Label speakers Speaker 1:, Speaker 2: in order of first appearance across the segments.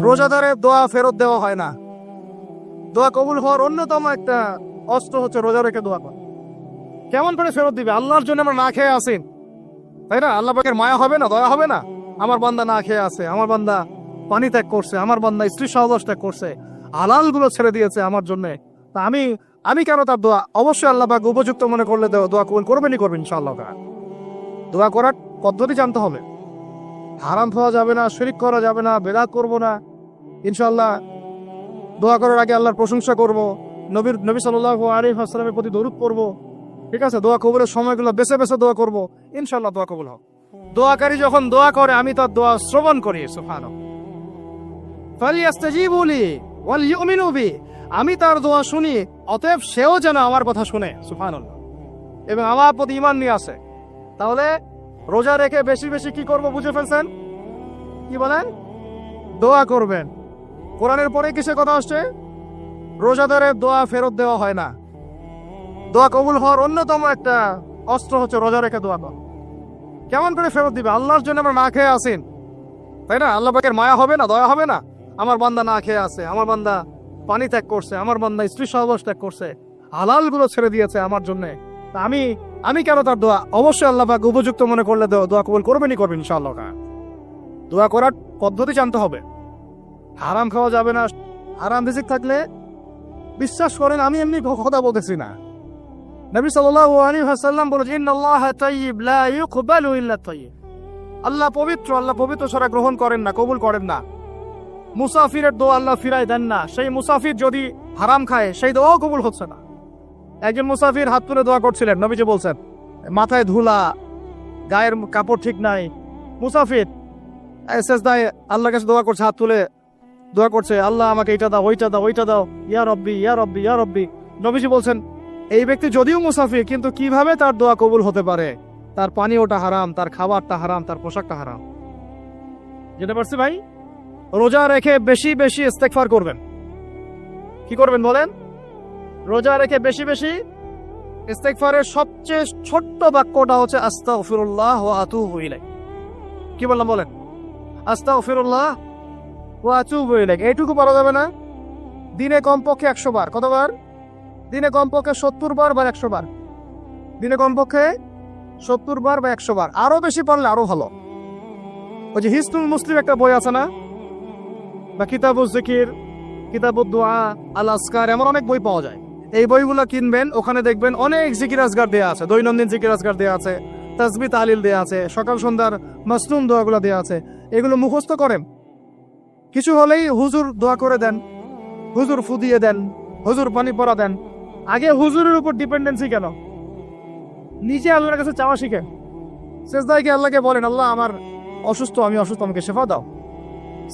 Speaker 1: রোজাদারের দোয়া ফেরত দেওয়া হয় না। দোয়া কবুল হওয়ার অন্যতম একটা অস্ত্র হচ্ছে রোজা রেখে দোয়া করা। কেমন করে ফেরত দিবে? আল্লাহর জন্য আমরা না খেয়ে আসেন তাই না? আল্লাহ পাকের মায়া হবে না, দয়া হবে না? আমার বান্দা না খেয়ে আছে, আমার বান্দা পানি ত্যাগ করছে, আমার বান্দা স্ত্রী সহবাস ত্যাগ করছে হালালগুলো ছেড়ে দিয়েছে আমার জন্য। তা আমি আমি কেন তার দোয়া? অবশ্যই আল্লাহ পাক উপযুক্ত মনে করলে দোয়া- কবুল করবেনই করবেন ইনশাআল্লাহ। দোয়া করার পদ্ধতি জানতে হবে। হারাম খাওয়া যাবে না, শরিক করা যাবে না, বেদাত করব না। ইনশাআল্লাহ, দোয়া করার আগে আল্লাহর প্রশংসা করব। নবীর নবী সাল্লাল্লাহু আলাইহি ওয়াসাল্লামের প্রতি দরুদ পড়ব। ঠিক আছে? দোয়া কবুলের সময়গুলো বেছে বেছে দোয়া করব। ইনশাআল্লাহ দোয়া কবুল হবে দোয়াকারী যখন দোয়া করে, আমি তার দোয়া শ্রবণ করি বি। আমি তার দোয়া শুনি, অতএব সেও যেন আমার কথা শুনে, সুবহানাল্লাহ। এবং আমার প্রতি ইমান নিয়ে আসে। তাহলে রোজা রেখে বেশি বেশি কি করব বুঝে ফেলছেন? কি বলেন? দোয়া করবেন। কোরআনের পরে কিসের কথা আসছে? রোজাদারের দোয়া ফেরত দেওয়া হয় না। দোয়া কবুল হওয়ার অন্যতম একটা অস্ত্র হচ্ছে রোজা রেখে দোয়া করা। কেমন করে ফেরত দিবে? আল্লাহর জন্য আমরা না খেয়ে আসেন তাই না? আল্লাহ পাকের মায়া হবে না, দয়া হবে না? আমার বান্দা না খেয়ে আছে, আমার বান্দা পানি ত্যাগ করছে, আমার বান্দা স্ত্রী সহবাস ত্যাগ করছে হালালগুলো ছেড়ে দিয়েছে আমার জন্য। আমি আমি কেন তার দোয়া? অবশ্যই আল্লাহ পাক উপযুক্ত মনে করলে দোয়া কবুল করবেনই করবেন ইনশাআল্লাহ। দোয়া করার পদ্ধতি জানতে হবে। হারাম খাওয়া যাবে না। হারাম রিজিক থাকলে বিশ্বাস করেন, আমি এমনি কথা বলতেছি না। নবী সাল্লাল্লাহু আলাইহি ওয়াসাল্লাম বলেছেন ইন্নাল্লাহা তাইয়্যিব, লা ইউকবালু ইল্লা তাইয়্যিব। আল্লাহ পবিত্র আল্লাহ পবিত্র ছাড়া গ্রহণ করেন না, কবুল করেন না। মুসাফিরের দোয়া আল্লাহ ফিরাই দেন না। সেই মুসাফির যদি হারাম খায়, সেই দোয়াও কবুল হচ্ছে না। একজন মুসাফির হাত তুলে দোয়া করছিলেন, নবীজি বলছেন, মাথায় ধুলা, গায়ের কাপড় ঠিক নাই। মুসাফির এসএস দায় আল্লাহর কাছে দোয়া করছে, হাত তুলে দোয়া করছে, আল্লাহ আমাকে এটা দাও, ওইটা দাও ওইটা দাও, ইয়া রব্বি ইয়া রব্বি ইয়া রব্বি। নবীজি বলছেন, এই ব্যক্তি যদিও মুসাফির, কিন্তু কীভাবে তার দোয়া কবুল হতে পারে? তার পানীয়টা হারাম, তার খাবারটা হারাম, তার পোশাকটা হারাম। যেতে পারছি ভাই, রোজা রেখে বেশি বেশি ইস্তেগফার করবেন। কি করবেন বলেন? রোজা রেখে বেশি বেশি ইস্তেগফারের সবচেয়ে ছোট্ট বাক্যটা হচ্ছে আস্তাগফিরুল্লাহ ওয়া আতুবু ইলাইহি কি বললাম বলেন? আস্তাগফিরুল্লাহ ওয়া আতুবু ইলাইহি এইটুকু পারা যাবে না? দিনে কমপক্ষে একশো বার। কতবার? দিনে কমপক্ষে সত্তর বার বা একশো বার? দিনে কমপক্ষে সত্তর বার বা একশো বার। আরও বেশি পারলে আরও ভালো। ওই যে হিস্তুল মুসলিম একটা বই আছে না? বা কিতাবুজ জিকির, কিতাবুদ আল আসকার এমন অনেক বই পাওয়া যায়। এই বইগুলো কিনবেন, ওখানে দেখবেন অনেক জিকির আজগার দেওয়া আছে, দৈনন্দিন জিকির আজগার দেওয়া আছে তাসবি তালিল দেওয়া আছে, সকাল সন্ধ্যার মাসনুম দোয়াগুলো দেওয়া আছে, এগুলো মুখস্থ করেন। কিছু হলেই হুজুর দোয়া করে দেন, হুজুর ফুদিয়ে দেন, হুজুর পানি পরা দেন। আগে হুজুরের উপর ডিপেন্ডেন্সি কেন? নিজে আল্লাহর কাছে চাওয়া শিখে। শেষদায় গিয়ে আল্লাহকে বলেন, আল্লাহ আমার অসুস্থ, আমি অসুস্থ, আমাকে শেফা দাও।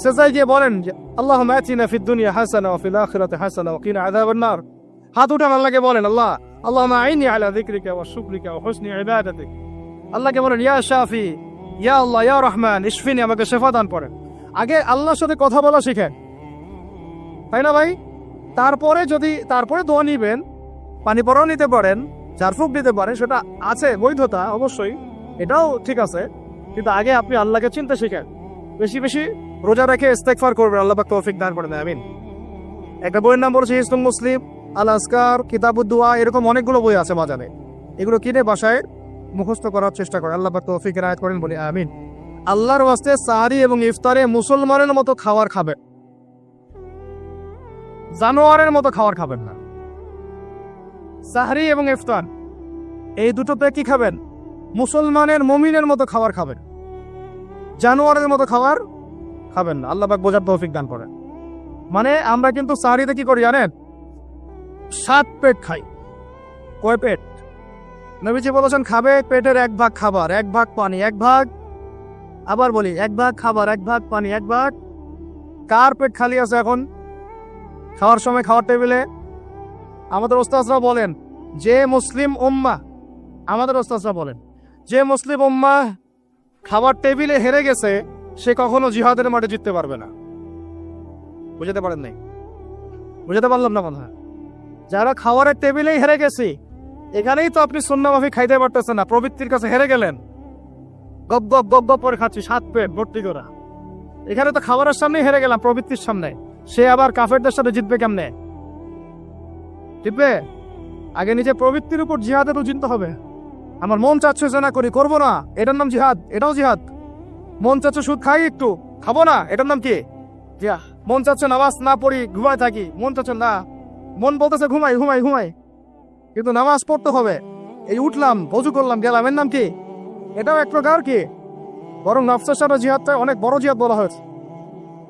Speaker 1: শেষদায় গিয়ে বলেন আল্লাহ মাতিনা ফিদ দুনিয়া হাসানা ফিল আখিরাতি হাসানা কিনা আযাবান নার। হাত উঠান, আল্লাহকে বলেন, আল্লাহ আল্লাহ আইনি আলা যিকরিকা ওয়া শুকরিকা ওয়া হুসনি ইবাদাতিক। আল্লাহকে বলেন, ইয়া শাফি, ইয়া আল্লাহ, ইয়া রহমান, ইশফিনি, আমাকে শেফা দান করেন। আগে আল্লাহর সাথে কথা বলা শিখেন। তাই না ভাই? তারপরে যদি, তারপরে দোয়া নিবেন, পানি পরাও নিতে পারেন, ঝাড়ফুঁক দিতে পারেন, সেটা আছে, বৈধতা, অবশ্যই। এটাও ঠিক আছে, কিন্তু আগে আপনি আল্লাহকে চিনতে শিখেন। বেশি বেশি রোজা রেখে ইস্তেকফার করবেন, আল্লাহ তৌফিক দান করেন আমিন। একটা বইয়ের নাম বলেছে ইসলাম মুসলিম আল আসকার কিতাবুদ্দোয়া এরকম অনেকগুলো বই আছে বাজারে এগুলো কিনে বাসায় মুখস্থ করার চেষ্টা করে। আল্লাহ পাক তৌফিক রায়ত করেন বলি, আমিন। আল্লাহর ওয়াস্তে সাহারি এবং ইফতারে মুসলমানের মতো খাবার খাবেন। জানোয়ারের মতো খাবার খাবেন না। সাহারি এবং ইফতার, এই দুটোতে কি খাবেন? মুসলমানের মমিনের মতো খাবার খাবেন। জানোয়ারের মতো খাবার খাবেন না। আল্লাহ বোঝার তৌফিক দান করেন। মানে আমরা কিন্তু সাহারিতে কি করি জানেন? সাত পেট খাই। কয় পেট? নবীজি বলেছেন, খাবে, পেটের এক ভাগ খাবার, এক ভাগ পানি, এক ভাগ আবার বলি, এক ভাগ খাবার, এক ভাগ পানি, এক ভাগ কার পেট খালি আছে এখন? খাওয়ার সময় খাওয়ার টেবিলে? আমাদের ওস্তাজরা বলেন, যে মুসলিম উম্মা আমাদের ওস্তাজরা বলেন, যে মুসলিম উম্মা খাবার টেবিলে হেরে গেছে, সে কখনো জিহাদের মাঠে জিততে পারবে না। বুঝাতে পারেন নাই? বুঝাতে পারলাম না কথা যারা খাবারের টেবিলেই হেরে গেছি, এখানেই তো আপনি সুন্নামাফি খাইতে পারতেছেন না, প্রবৃত্তির কাছে হেরে গেলেন। গপ গপ গপ গপ করে খাচ্ছি, সাত পেট ভর্তি করা। এখানে তো খাবারের সামনেই হেরে গেলাম, প্রবৃত্তির সামনে। সে আবার কাফেরদের সাথে জিতবে কেমনে? জিতবে? আগে নিজে প্রবৃত্তির উপর জিহাদে তো জিনতে হবে। আমার মন চাচ্ছে যে না করি, করব না। এটার নাম জিহাদ, এটাও জিহাদ। মন চাচ্ছে সুদ খাই একটু, খাব না, এটার নাম কি? মন চাচ্ছে নামাজ না পড়ি, ঘুমায় থাকি, মন চাচ্ছে না। মন বলতেছে, ঘুমাই ঘুমাই ঘুমাই। কিন্তু নামাজ পড়তে হবে। এই উঠলাম বজু করলাম, গেলাম। এর নাম কি? এটাও এক প্রকার কি? বরং নফসের সাথে জিহাদটা অনেক বড় জিহাদ বলা হয়েছে।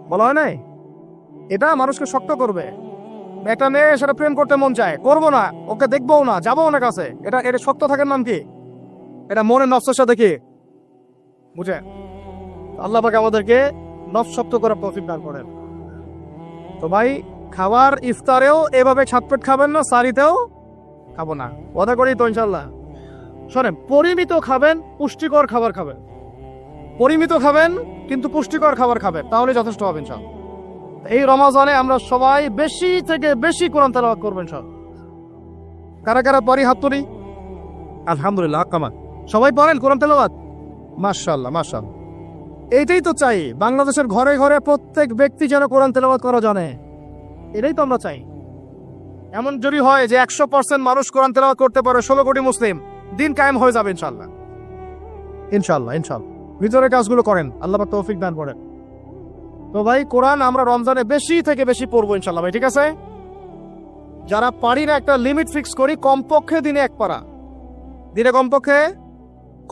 Speaker 1: বলা হয় নাই? এটা মানুষকে শক্ত করবে। একটা মেয়ে সেটা প্রেম করতে মন চায়। করব না, ওকে দেখব না, যাব না কাছে। এটা এটা শক্ত থাকার নাম কি? এটা মনের নফসের সাথে কি? বুঝে? আল্লাহ পাকে আমাদেরকে নফ শক্ত করার তৌফিক দান করেন। তো ভাই খাবার ইফতারেও এভাবে ছাটপেট খাবেন না সারিতেও খাব না। কথা করি তো ইনশাল্লাহ শোনেন পরিমিত খাবেন পুষ্টিকর খাবার খাবেন। পরিমিত খাবেন কিন্তু পুষ্টিকর খাবার খাবেন তাহলে যথেষ্ট হবেন সব এই রমাজানে আমরা সবাই বেশি থেকে বেশি কোরআন তেলাওয়াত করবেন সব কারা কারা পরি হাত তুলি? আলহামদুলিল্লাহ কামান সবাই পড়েন কোরআন তেলাওয়াত? মাশাআল্লাহ মাশাআল্লাহ। এইটাই তো চাই বাংলাদেশের ঘরে ঘরে প্রত্যেক ব্যক্তি যেন কোরআন তেলাওয়াত করা জানে। এটাই তো আমরা চাই। এমন যদি হয় যে একশো পার্সেন্ট মানুষ কোরআন তেলাওয়াত করতে পারে ষোলো কোটি মুসলিম দিন কায়েম হয়ে যাবে ইনশাল্লাহ ইনশাল্লাহ ইনশাল্লাহ ভিতরে কাজগুলো করেন আল্লাহ তৌফিক দান করেন। তো ভাই কোরআন আমরা রমজানে বেশি থেকে বেশি পড়ব ইনশাল্লাহ ভাই ঠিক আছে? যারা পারি না একটা লিমিট ফিক্স করি কমপক্ষে দিনে এক পারা। দিনে কমপক্ষে?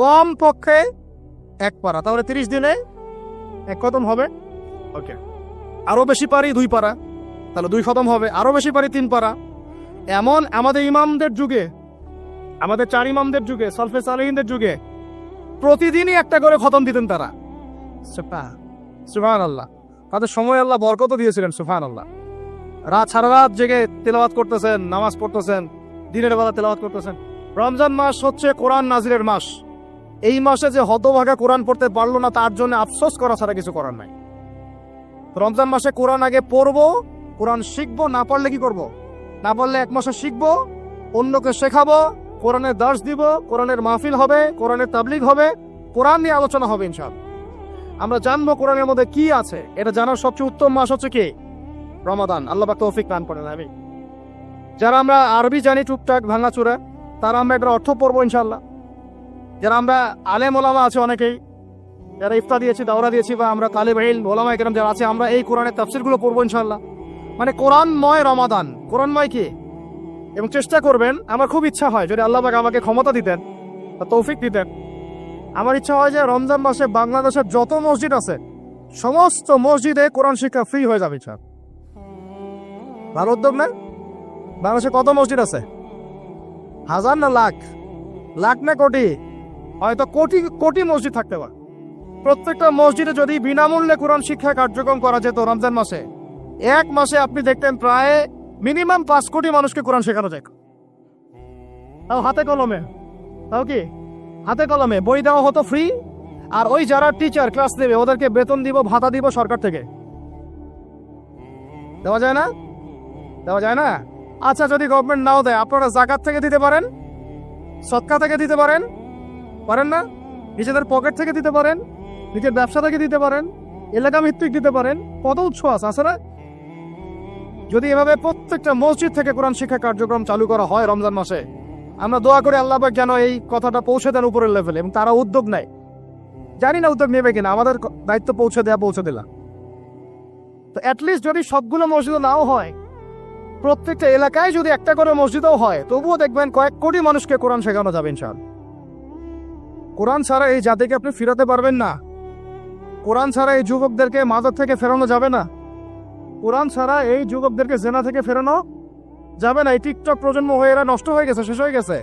Speaker 1: কমপক্ষে এক পারা। তাহলে তিরিশ দিনে এক খতম হবে? ওকে আরও বেশি পারি দুই পারা। তাহলে দুই খতম হবে। আরও বেশি পারি তিন পারা। এমন আমাদের ইমামদের যুগে, আমাদের চার ইমামদের যুগে, সলফে সালেহিনদের যুগে প্রতিদিনই একটা করে খতম দিতেন তারা। সুফান আল্লাহ তাদের সময় আল্লাহ বরকত দিয়েছিলেন সুফান আল্লাহ রাত সারা রাত জেগে তেলাওয়াত করতেছেন, নামাজ পড়তেছেন, দিনের বেলা তেলাওয়াত করতেছেন। রমজান মাস হচ্ছে কোরআন নাজিরের মাস। এই মাসে যে হতভাগা কোরআন পড়তে পারল না, তার জন্য আফসোস করা ছাড়া কিছু করার নাই। রমজান মাসে কোরআন আগে পড়ব কোরআন শিখব, না পারলে কি করব। না পারলে এক মাসে শিখব, অন্যকে শেখাবো, কোরআনের দাস দিব, কোরআনের মাহফিল হবে, কোরআনের তাবলিগ হবে, কোরআন নিয়ে আলোচনা হবে ইনশাল আমরা জানব কোরআনের মধ্যে কি আছে। এটা জানার সবচেয়ে উত্তম মাস হচ্ছে কি? রমাদান। আল্লাহ পাক তৌফিক দান করেন আমি যারা আমরা আরবি জানি টুকটাক, ভাঙাচুরা, তারা আমরা একটা অর্থ পড়ব ইনশাল্লাহ যারা আমরা আলেম ওলামা আছে অনেকেই, যারা ইফতা দিয়েছি, দাওরা দিয়েছি বা আমরা তালে বাহিল ওলামা একরম যারা আছে, আমরা এই কোরআনের তাফসিরগুলো পড়ব ইনশাল্লাহ মানে কোরআনময় রমাদান। কোরআনময় কি? এবং চেষ্টা করবেন, আমার খুব ইচ্ছা হয়, যদি আল্লাহ আমাকে ক্ষমতা দিতেন বা তৌফিক দিতেন। আমার ইচ্ছা হয় যে রমজান মাসে বাংলাদেশের যত মসজিদ আছে, সমস্ত মসজিদে কোরআন শিক্ষা ফ্রি হয়ে যাবে স্যার ভালো উদ্যোগ না? বাংলাদেশে কত মসজিদ আছে? হাজার না লাখ? লাখ না কোটি? হয়তো কোটি কোটি মসজিদ থাকতে পারে। প্রত্যেকটা মসজিদে যদি বিনামূল্যে কোরআন শিক্ষা কার্যক্রম করা যেত রমজান মাসে এক মাসে আপনি দেখতেন প্রায় মিনিমাম পাঁচ কোটি মানুষকে কোরআন শেখানো যায়। তাও হাতে কলমে। তাও কি? হাতে কলমে। বই দেওয়া হতো ফ্রি আর ওই যারা টিচার ক্লাস নেবে, ওদেরকে বেতন দিব, ভাতা দিব সরকার থেকে। দেওয়া যায় না? দেওয়া যায় না? আচ্ছা যদি গভর্নমেন্ট নাও দেয়, আপনারা জাকাত থেকে দিতে পারেন? সৎকা থেকে দিতে পারেন? পারেন না? নিজেদের পকেট থেকে দিতে পারেন? নিজের ব্যবসা থেকে দিতে পারেন? এলাকা ভিত্তিক দিতে পারেন? কত উৎস আছে? আছে না? যদি এভাবে প্রত্যেকটা মসজিদ থেকে কোরআন শিক্ষা কার্যক্রম চালু করা হয় রমজান মাসে, আমরা দোয়া করে আল্লাহ যেন এই কথাটা পৌঁছে দেন উপরের লেভেলে এবং তারা উদ্যোগ নেয়। জানি না উদ্যোগ নেবে কিনা, আমাদের দায়িত্ব পৌঁছে দেয়া, পৌঁছে দিলাম। তো অ্যাটলিস্ট যদি সবগুলো মসজিদ নাও হয়, প্রত্যেকটা এলাকায় যদি একটা করে মসজিদও হয়, তবুও দেখবেন কয়েক কোটি মানুষকে কোরআন শেখানো যাবে ইনশাল কোরআন ছাড়া এই জাতিকে আপনি ফিরাতে পারবেন না। কোরআন ছাড়া এই যুবকদেরকে মাদক থেকে ফেরানো যাবে না। কোরআন ছাড়া এই যুবকদেরকে জেনা থেকে ফেরানো যাবে না। এই টিকটক প্রজন্ম হয়ে এরা নষ্ট হয়ে গেছে, শেষ হয়ে গেছে।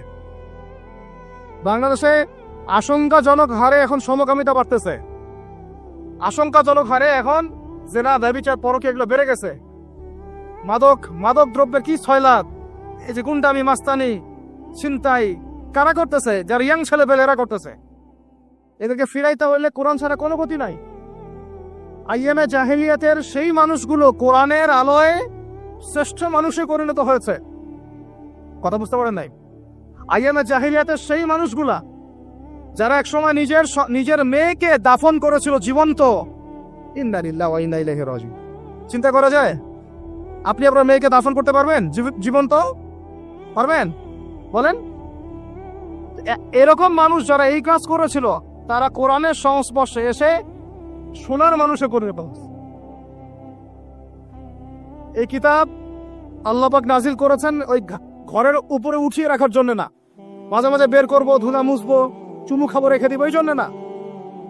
Speaker 1: বাংলাদেশে আশঙ্কাজনক হারে এখন সমকামিতা বাড়তেছে। আশঙ্কাজনক হারে এখন জেনা, ব্যবিচার পরকে এগুলো বেড়ে গেছে। মাদক মাদক দ্রব্যের কি ছয়লাদ এই যে গুন্ডামি, মাস্তানি, ছিনতাই, কারা করতেছে? যারা ইয়াং ছেলে এরা করতেছে। এদেরকে ফিরাইতে হইলে কোরআন ছাড়া কোনো গতি নাই। আইএমএ জাহিলিয়াতের সেই মানুষগুলো কোরআনের আলোয় শ্রেষ্ঠ মানুষে পরিণত হয়েছে। কথা বুঝতে পারেন নাই? আইএমএ জাহিলিয়াতের সেই মানুষগুলা, যারা একসময় নিজের নিজের মেয়েকে দাফন করেছিল জীবন্ত। চিন্তা করা যায়? আপনি আপনার মেয়েকে দাফন করতে পারবেন? জীবন্ত? পারবেন? বলেন। এরকম মানুষ যারা এই কাজ করেছিল, তারা কোরআনের সংস্পর্শে এসে সোনার মানুষে করে এই কিতাব আল্লাপাক নাজিল করেছেন ওই ঘরের উপরে উঠিয়ে রাখার জন্য না। মাঝে মাঝে বের করব ধুলা মুছবো, চুমু খাব, রেখে দিব, এই জন্য না।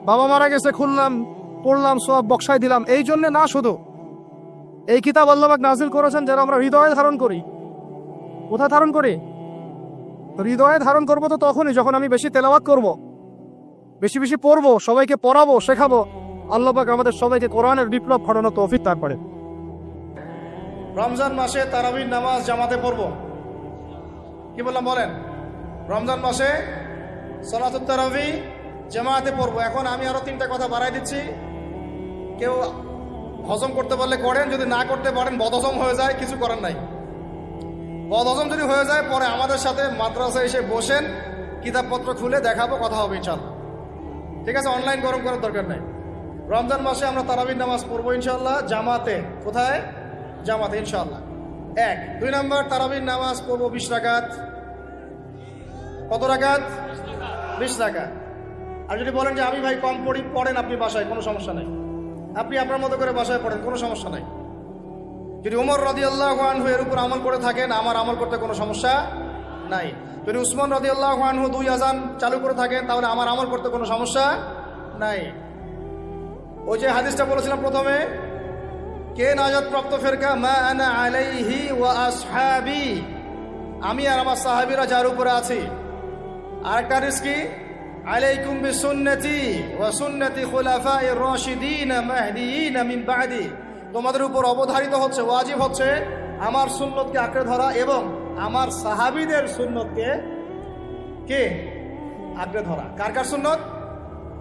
Speaker 1: বাবা মারা গেছে, খুললাম, পড়লাম, সব বক্সায় দিলাম, এই জন্য না শুধু। এই কিতাব আল্লাপাক নাজিল করেছেন যারা আমরা হৃদয়ে ধারণ করি। কোথায় ধারণ করি? হৃদয়ে ধারণ করব তো তখনই, যখন আমি বেশি তেলাওয়াত করব, বেশি বেশি পড়ব, সবাইকে পড়াবো, শেখাবো। আল্লাপাক আমাদের সবাইকে কোরআনের বিপ্লব ঘটানো তৌফিক তারপরে
Speaker 2: রমজান মাসে তারাবির নামাজ জামাতে পড়ব। কি বললাম বলেন? রমজান মাসে সলাতুত তারাবি জামাতে পড়ব। এখন আমি আরও তিনটা কথা বাড়াই দিচ্ছি। কেউ হজম করতে পারলে করেন, যদি না করতে পারেন বদহজম হয়ে যায়, কিছু করার নাই। বদহজম যদি হয়ে যায়, পরে আমাদের সাথে মাদ্রাসায় এসে বসেন, কিতাবপত্র খুলে দেখাবো, কথা হবে ইনশাল্লাহ ঠিক আছে, অনলাইন গরম করার দরকার নাই। রমজান মাসে আমরা তারাবির নামাজ পড়ব ইনশাল্লাহ জামাতে কোথায়? জামাতে ইনশাল্লাহ এক। দুই নম্বর, তারাবির নামাজ পড়ব বিশ রাকাত। কত রাকাত? বিশ রাকাত। আর যদি বলেন যে আমি ভাই কম পড়ি, পড়েন আপনি বাসায়, কোনো সমস্যা নেই। আপনি আপনার মতো করে বাসায় পড়েন, কোনো সমস্যা নাই। যদি উমর রদি আল্লাহ এর উপর আমল করে থাকেন, আমার আমল করতে কোনো সমস্যা নাই। যদি উসমান রদি আল্লাহ দুই আজান চালু করে থাকেন, তাহলে আমার আমল করতে কোনো সমস্যা নাই। ওই যে হাদিসটা বলেছিলাম প্রথমে, কে নাজাত প্রাপ্ত ফেরকা? মা আনা আলাইহি ওয়া আসহাবি। আমি আর আমার সাহাবীরা যার উপরে আছি। আর আরেকটা হাদিস কি? আলাইকুম বিসুন্নতি ওয়া সুন্নতি খুলাফায়ে রাশিদিন মাহদিয়িন মিন বাদি। তোমাদের উপর অবধারিত হচ্ছে, ওয়াজিব হচ্ছে আমার সুন্নতকে আঁকড়ে ধরা এবং আমার সাহাবীদের সুন্নতকে কে? আঁকড়ে ধরা। কার কার সুন্নত?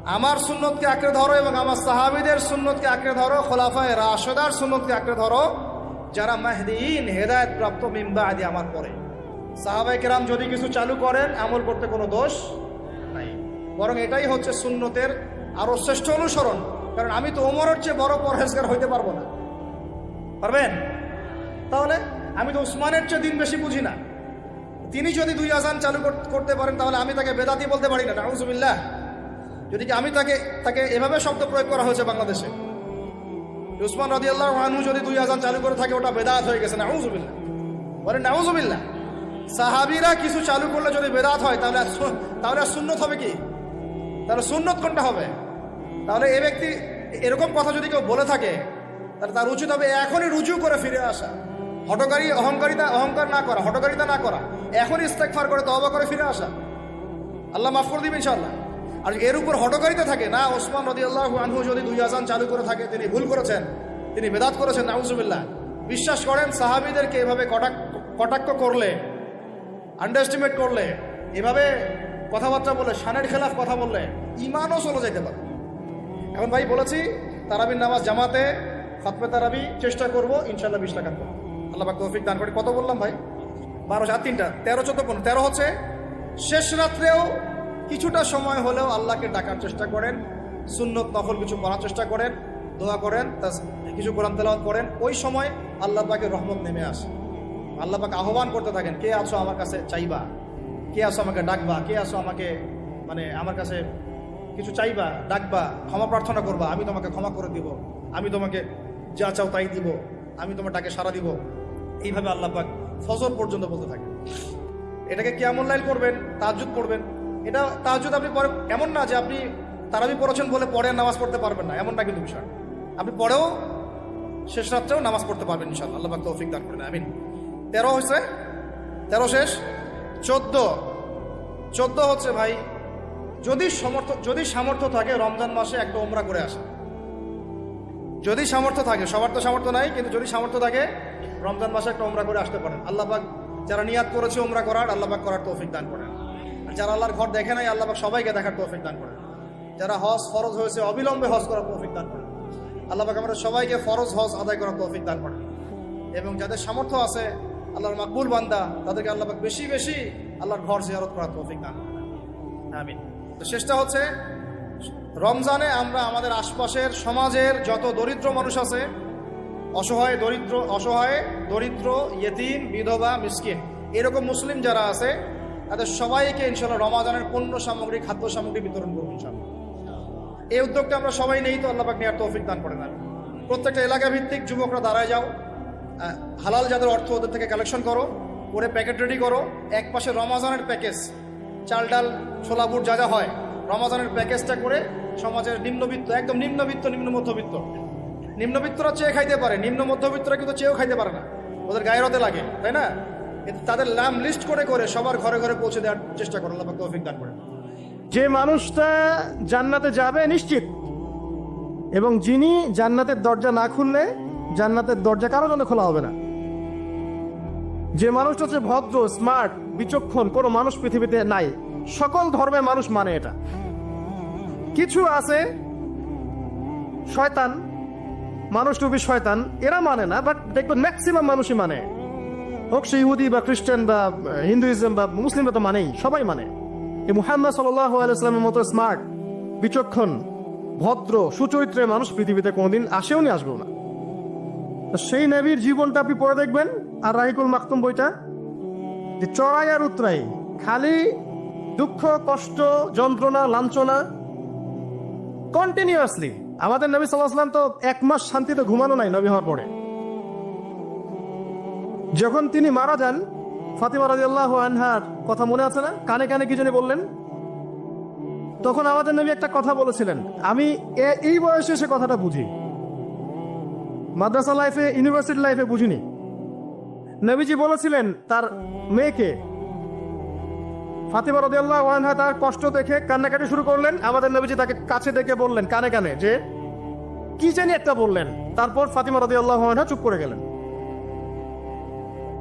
Speaker 2: আমার সুন্নতকে আঁকড়ে ধরো এবং আমার সাহাবিদের সুন্নতকে আঁকড়ে ধরো, খোলাফায় রাশেদার সুন্নতকে আঁকড়ে ধরো, যারা মাহদিন হেদায়ত প্রাপ্ত মিম্বা আদি আমার পরে সাহাবাই কেরাম যদি কিছু চালু করেন, আমল করতে কোনো দোষ নাই। বরং এটাই হচ্ছে সুন্নতের আরও শ্রেষ্ঠ অনুসরণ। কারণ আমি তো ওমরের চেয়ে বড় পরহেজগার হইতে পারব না। পারবেন? তাহলে আমি তো উসমানের চেয়ে দিন বেশি বুঝি না। তিনি যদি দুই আজান চালু করতে পারেন, তাহলে আমি তাকে বেদাতি বলতে পারি না। নাউজুবিল্লাহ। যদি আমি তাকে তাকে এভাবে শব্দ প্রয়োগ করা হয়েছে বাংলাদেশে? উসমান রদি আল্লাহ আনহু যদি দুই আজান চালু করে থাকে, ওটা বেদাত হয়ে গেছে, নাউজুবিল্লাহ। বলেন, নাউজুবিল্লাহ। সাহাবিরা কিছু চালু করলে যদি বেদাত হয়, তাহলে তাহলে সুন্নত হবে কি? তাহলে সুন্নত কোনটা হবে? তাহলে এ ব্যক্তি এরকম কথা যদি কেউ বলে থাকে, তাহলে তার উচিত হবে এখনই রুজু করে ফিরে আসা। হটকারী অহংকারিতা, অহংকার না করা হটকারিতা না করা। এখনই ইস্তেকফার করে তবা করে ফিরে আসা। আল্লাহ মাফ করে দিবেন ইনশাআল্লাহ। আর এর উপর হটকারিতা থাকে না? ওসমান আল্লাহ আনহু যদি দুই আজান চালু করে থাকে, তিনি ভুল করেছেন, তিনি বেদাত করেছেন, নাউজুবিল্লাহ। বিশ্বাস করেন, সাহাবিদেরকে এভাবে কটাক কটাক্ষ করলে আন্ডারস্টিমেট করলে, এভাবে কথাবার্তা বলে, শানের খেলাফ কথা বললে ইমানও চলে যেতে পারে। এখন ভাই বলেছি, তারাবির নামাজ জামাতে ফাতমে তারাবি চেষ্টা করব ইনশাল্লাহ বিশ টাকা করব আল্লাহ তৌফিক দান করে। কত বললাম ভাই? বারো, সাত, তিনটা। তেরো, চোদ্দ, পনেরো। তেরো হচ্ছে, শেষ রাত্রেও কিছুটা সময় হলেও আল্লাহকে ডাকার চেষ্টা করেন, সুন্নত নফল কিছু করার চেষ্টা করেন, দোয়া করেন কিছু কোরআন তেলাওয়াত করেন, ওই সময় আল্লাহ পাকের রহমত নেমে আসে। আল্লাহ পাক আহ্বান করতে থাকেন, কে আছো আমার কাছে চাইবা? কে আছো আমাকে ডাকবা? কে আছো আমাকে মানে আমার কাছে কিছু চাইবা? ডাকবা? ক্ষমা প্রার্থনা করবা? আমি তোমাকে ক্ষমা করে দিব। আমি তোমাকে যা চাও তাই দিব। আমি তোমার ডাকে সারা দিব। এইভাবে আল্লাহ পাক ফজর পর্যন্ত বলতে থাকে এটাকে কেমন লাইল করবেন? তাজুদ পড়বেন? এটা তাজুদ আপনি পরে এমন না যে আপনি তারাবি পড়েছেন বলে পরে নামাজ পড়তে পারবেন না, এমনটা কিন্তু বিষয়। আপনি পরেও শেষ রাত্রেও নামাজ পড়তে পারবেন ইনশাল্লাহ আল্লাহ তৌফিক দান করেন, আমিন। তেরো হয়েছে, তেরো শেষ, চোদ্দ। চোদ্দ হচ্ছে ভাই, যদি সমর্থ যদি সামর্থ্য থাকে রমজান মাসে একটা ওমরা করে আসা। যদি সামর্থ্য থাকে, সবার তো সামর্থ্য নাই, কিন্তু যদি সামর্থ্য থাকে, রমজান মাসে একটা ওমরা করে আসতে পারেন। আল্লাহ পাক যারা নিয়াত করেছে ওমরা করার, আল্লাহ পাক করার তৌফিক দান করেন। যারা আল্লাহর ঘর দেখে নাই, আল্লাহ সবাইকে দেখার তৌফিক দান করেন। যারা হজ ফরজ হয়েছে, অবিলম্বে হজ করার তৌফিক দান করেন। আল্লাহ পাক আমাদের সবাইকে ফরজ হজ আদায় করার তৌফিক দান করেন। এবং যাদের সামর্থ্য আছে, আল্লাহর মাকবুল বান্দা, তাদেরকে আল্লাহ পাক বেশি বেশি আল্লাহর ঘর জিয়ারত করার তৌফিক দান করেন। আমিন। তো শেষটা হচ্ছে, রমজানে আমরা আমাদের আশপাশের সমাজের যত দরিদ্র মানুষ আছে, অসহায় দরিদ্র অসহায় দরিদ্র, ইয়েতিম, বিধবা, মিসকিন, এরকম মুসলিম যারা আছে তাদের সবাইকে ইনশাল্লাহ রমাজানের পণ্য সামগ্রী, খাদ্য সামগ্রী বিতরণ করব ইনশাল্লাহ এই উদ্যোগটা আমরা সবাই নেই তো আল্লাহ নেওয়ার তৌফিক দান করে দেন প্রত্যেকটা এলাকা ভিত্তিক যুবকরা দাঁড়ায় যাও। হালাল যাদের অর্থ ওদের থেকে কালেকশন করো, করে প্যাকেট রেডি করো। এক পাশে রমাজানের প্যাকেজ, চাল ডাল, ছোলা বুট যা যা হয়, রমাজানের প্যাকেজটা করে সমাজের নিম্নবিত্ত, একদম নিম্নবিত্ত, নিম্ন মধ্যবিত্ত। নিম্নবিত্তরা চেয়ে খাইতে পারে, নিম্ন মধ্যবিত্তরা কিন্তু চেয়েও খাইতে পারে না। ওদের গায়ের হতে লাগে, তাই না? কিন্তু তাদের নাম লিস্ট করে করে সবার ঘরে ঘরে পৌঁছে দেওয়ার চেষ্টা করো আল্লাহ তৌফিক দান করে
Speaker 1: যে মানুষটা জান্নাতে যাবে নিশ্চিত, এবং যিনি জান্নাতের দরজা না খুললে জান্নাতের দরজা কারও জন্য খোলা হবে না। যে মানুষটা হচ্ছে ভদ্র স্মার্ট বিচক্ষণ, কোনো মানুষ পৃথিবীতে নাই। সকল ধর্মের মানুষ মানে এটা। কিছু আছে, শয়তান, মানুষ টুপি শয়তান, এরা মানে না বাট দেখবেন ম্যাক্সিমাম মানুষই মানে। হোক সে ইহুদি বা খ্রিস্টান বা হিন্দুইজম বা মুসলিমরা তো মানেই, সবাই মানে। এই মুহাম্মদ সাল্লামের মতো স্মার্ট বিচক্ষণ, ভদ্র সুচরিত্রের মানুষ পৃথিবীতে কোনোদিন আসেও নি, আসবেও না। সেই নবীর জীবনটা আপনি পড়ে দেখবেন, আর রাহিকুল মাকতুম বইটা, যে চড়াই আর উত্তরাই খালি দুঃখ, কষ্ট, যন্ত্রণা, লাঞ্ছনা কন্টিনিউয়াসলি আমাদের নবী সাল্লাহাম তো এক মাস শান্তিতে ঘুমানো নাই নবী হওয়ার পরে। যখন তিনি মারা যান, ফাতিমা রাজিয়াল্লাহ আনহার কথা মনে আছে না? কানে কানে কি জানি বললেন? তখন আমাদের নবী একটা কথা বলেছিলেন। আমি এই বয়সে সে কথাটা বুঝি। মাদ্রাসা লাইফে, ইউনিভার্সিটি লাইফে বুঝিনি। নবীজি বলেছিলেন তার মেয়েকে, ফাতিমা রদিয়াল্লাহ আনহা তার কষ্ট দেখে কান্নাকাটি শুরু করলেন। আমাদের নবীজি তাকে কাছে দেখে বললেন, কানে কানে যে, কি জানি একটা বললেন। তারপর ফাতিমা রদিয়াল্লাহ আনহা চুপ করে গেলেন।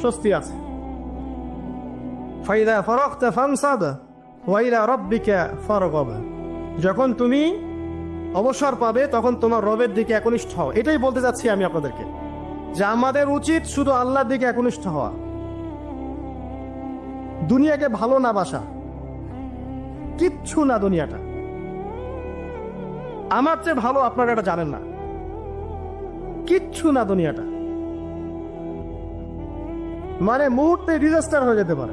Speaker 1: স্বস্তি আছে। ফাইদা ফরক্তা ফানসাদ ওয়াইলা রব্বিকা ফরগব। যখন তুমি অবসর পাবে, তখন তোমার রবের দিকে একনিষ্ঠ হও। এটাই বলতে যাচ্ছি আমি আপনাদেরকে। যে আমাদের উচিত শুধু আল্লাহর দিকে একনিষ্ঠ হওয়া। দুনিয়াকে ভালো না বাসা। কিচ্ছু না দুনিয়াটা। আমার চেয়ে ভালো আপনারা এটা জানেন না। কিচ্ছু না দুনিয়াটা। মানে মুহূর্তে ডিজাস্টার হয়ে যেতে পারে।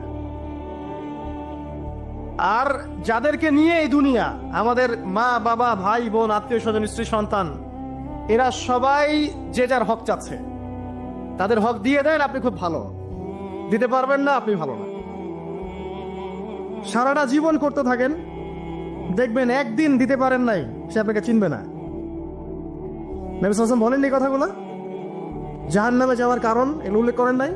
Speaker 1: আর যাদেরকে নিয়ে এই দুনিয়া, আমাদের মা, বাবা, ভাই, বোন, আত্মীয় স্বজন, স্ত্রী, সন্তান, এরা সবাই যে যার হক চাচ্ছে। তাদের হক দিয়ে দেন, আপনি খুব ভালো। দিতে পারবেন না, আপনি ভালো না। সারাটা জীবন করতে থাকেন, দেখবেন একদিন দিতে পারেন নাই, সে আপনাকে চিনবে না। নবী সাল্লাম বলেননি কথাগুলো? জাহান নামে যাওয়ার কারণ এগুলো উল্লেখ করেন নাই?